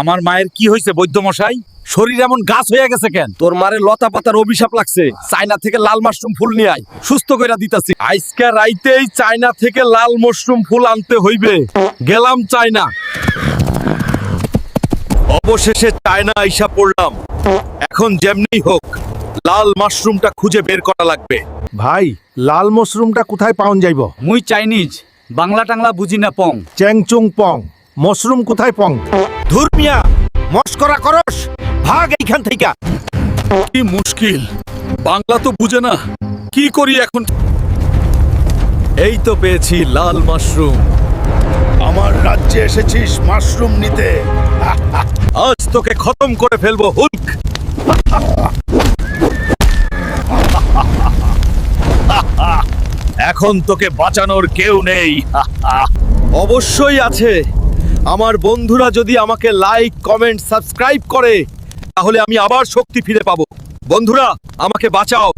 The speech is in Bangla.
আমার মায়ের কি হয়েছে বৈদ্য মশাই? শরীর এমন গাছ হয়ে গেছে কেন? তোর মারে লতা পাতার অভিশাপ লাগছে। চায়না থেকে লাল মাশরুম ফুল নিয়ে আয়। সুস্থ কইরা দিতাছি। আজকে রাইতেই চায়না থেকে লাল মশরুম ফুল আনতে হইবে। গেলাম চায়না। অবশেষে চায়না আইসা পড়লাম। এখন যেমনি হোক লাল মাশরুমটা খুঁজে বের করা লাগবে। ভাই লাল মশরুমটা কোথায় পাওন যাইব? মুই চাইনিজ বাংলা টাংলা বুঝি না পং। চ্যাংচুং পং। মশরুম কোথায় পং? ধর্মিয়া মস্করা করস ভাগ এইখান থেকে কি মুশকিল বাংলা তো বুঝে না কি করি এখন? এই তো পেয়েছি লাল মাশরুম। আমার রাজ্যে এসেছিস মাশরুম নিতে। আজ তোকে খতম করে ফেলব হুলক। এখন তোকে বাঁচানোর কেউ নেই। অবশ্যই আছে। আমার বন্ধুরা যদি আমাকে লাইক কমেন্ট সাবস্ক্রাইব করে, তাহলে আমি আবার শক্তি ফিরে পাবো। বন্ধুরা, আমাকে বাঁচাও।